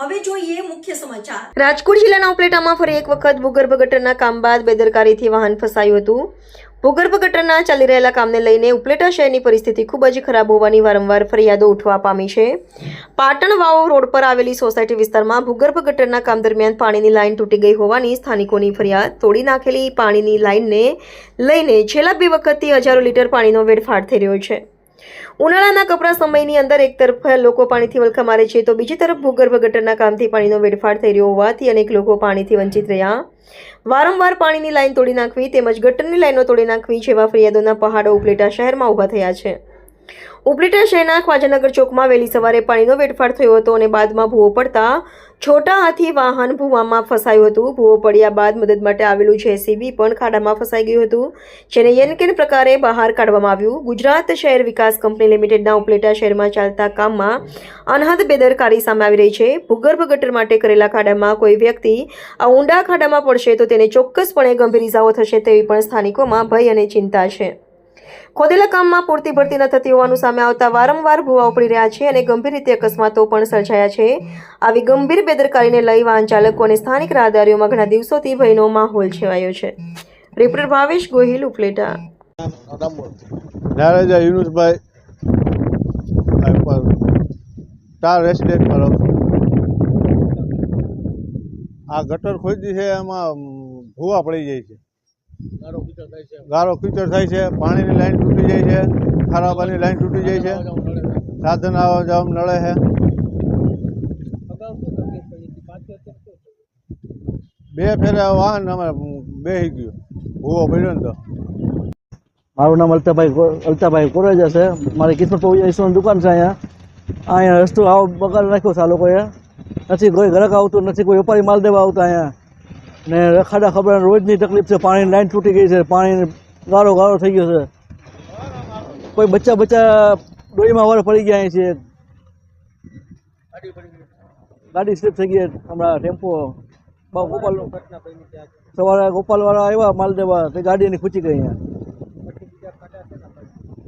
હવે જોઈએ મુખ્ય સમાચાર. રાજકોટ જિલ્લાના ઉપલેટામાં ફરી એક વખત ભૂગર્ભ ગટરના કામ બાદ બેદરકારીથી વાહન ફસાયું હતું. ભૂગર્ભ ગટરના ચાલી રહેલા કામને લઈને ઉપલેટા શહેરની પરિસ્થિતિ ખૂબ જ ખરાબ હોવાની વારંવાર ફરિયાદો ઉઠવા પામી છે. પાટણ વાવ રોડ પર આવેલી સોસાયટી વિસ્તારમાં ભૂગર્ભ ગટરના કામ દરમિયાન પાણીની લાઇન તૂટી ગઈ હોવાની સ્થાનિકોની ફરિયાદ. તોડી નાખેલી પાણીની લાઇનને લઈને છેલ્લા બે વખતથી હજારો લીટર પાણીનો વેડફાટ થઈ રહ્યો છે. ઉનાળાના કપરા સમયની અંદર એક તરફ લોકો પાણીથી વલખા મારે છે, તો બીજી તરફ ભૂગર્ભ ગટરના કામથી પાણીનો વેડફાટ થઈ રહ્યો હોવાથી અનેક લોકો પાણીથી વંચિત રહ્યા. વારંવાર પાણીની લાઈન તોડી નાખવી તેમજ ગટરની લાઈનો તોડી નાખવી જેવા ફરિયાદોના પહાડો ઉપલેટા શહેરમાં ઊભા થયા છે. ઉપલેટા શહેરના ખ્વાજાનગર ચોકમાં વહેલી સવારે પાણીનો વેડફાટ થયો હતો અને બાદમાં ભૂવો પડતા છોટા હાથી વાહન ભૂવામાં ફસાયું હતું. ભૂવો પડ્યા બાદ મદદ માટે આવેલું જેસીબી પણ ખાડામાં ફસાઈ ગયું હતું, જેને યનકેન પ્રકારે બહાર કાઢવામાં આવ્યું. ગુજરાત શહેર વિકાસ કંપની લિમિટેડના ઉપલેટા શહેરમાં ચાલતા કામમાં અનહદ બેદરકારી સામે આવી રહી છે. ભૂગર્ભ ગટર માટે કરેલા ખાડામાં કોઈ વ્યક્તિ આ ઊંડા ખાડામાં પડશે તો તેને ચોક્કસપણે ગંભીર ઇજાઓ થશે તેવી પણ સ્થાનિકોમાં ભય અને ચિંતા છે. ખોદેલા કામમાં પૂરતી ભરતી ન થતી હોવાનું સામે આવતા વારંવાર ભૂવા ઉપડી રહ્યા છે અને ગંભીર રીતે અકસ્માતો પણ સર્જાયા છે. આવી ગંભીર બેદરકારીને લઈ વાહન ચાલકો અને સ્થાનિક રાહદારીઓમાં ઘણા દિવસોથી ભયનો માહોલ છેવાયો છે. રિપોર્ટર ભાવેશ ગોહિલ, ઉપલેટા. નારાજા યુનુસભાઈ સ્ટાર રેસિડેન્ટ પર આ ગટર ખોદી છે, એમાં ભૂવા પડી જાય છે. ગારો કીચડ થાય છે. પાણીની લાઈન તૂટી જાય છે ખરાબાની લાઈન તૂટી જાય છે સાધન આવવા જવા નડે છે. બે ફેરા વાહન અમારે બેસી ગયું. ભૂવો પડ્યો ને તો. મારું નામ અલ્તાભાઈ અલ્તાભાઈ કોરેજા છે. મારી કિસ્મત પૌજાની દુકાન છે અહીંયા. અહીંયા રસ્તો આવો બગાડ નાખ્યો છે આ લોકોએ. નથી કોઈ ગ્રાહક આવતું નથી કોઈ વેપારી માલ દેવા આવતા અહીંયા. ને રખાડા ખબર રોજની તકલીફ છે, પાણીની લાઈન તૂટી ગઈ છે પાણી ગારો ગારો થઈ ગયો છે. કોઈ બચ્ચા બચ્ચા ડોહીમાં વાર પડી ગયા છે. ગાડી સ્લીપ થઈ ગઈ હમણાં ટેમ્પો ગોપાલ સવારે ગોપાલવાળા આવ્યા માલ દેવા તે ગાડીની ખૂચી ગઈ અહીંયા.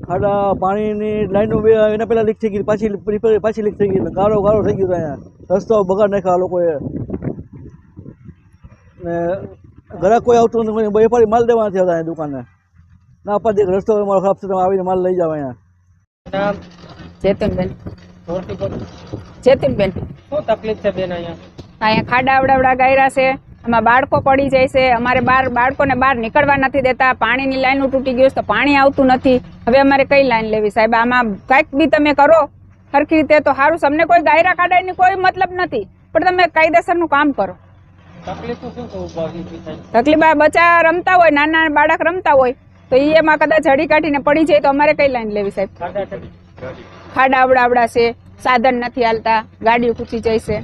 ખાડા, પાણીની લાઈનો બે, એના પહેલાં લીક થઈ ગઈ, પાછી પાછી લીક થઈ ગઈ ગારો ગારો થઈ ગયો અહીંયા. રસ્તો બગાડ નાખ્યા લોકોએ. ને ઘરે કોઈ આવતું નથી વેપારી માલ દેવા નથી આવતા દુકાને. ના પાછી રસ્તો અમારો ખરાબ છે તમે આવીને માલ લઈ જાવ અહીંયા. ચેતનબેન. ચેતનબેન. શું તકલીફ છે બેન અહીંયા? અહીંયા ખાડા અવડાવડા ગાયરા છે આમાં બાળકો પડી જાય છે અમારે બાર બાળકોને બહાર નીકળવા નથી દેતા પાણીની લાઈનો તૂટી ગયું છે તો પાણી આવતું નથી. હવે અમારે કઈ લાઈન લેવી સાહેબ? આમાં કાંઈક બી તમે કરો સરખી રીતે તો સારું. અમને કોઈ ગાયરા ખાડાની કોઈ મતલબ નથી પણ તમે કાયદેસરનું કામ કરો. તકલીફ બચ્ચા રમતા હોય નાના બાળક રમતા હોય તો ઈ એમાં કદાચ હડી કાઢીને પડી જાય તો અમારે કઈ લાઈન લેવી સાહેબ? ખાડા આવડાવડા છે સાધન નથી હાલતા ગાડીઓ ખૂચી જાય છે.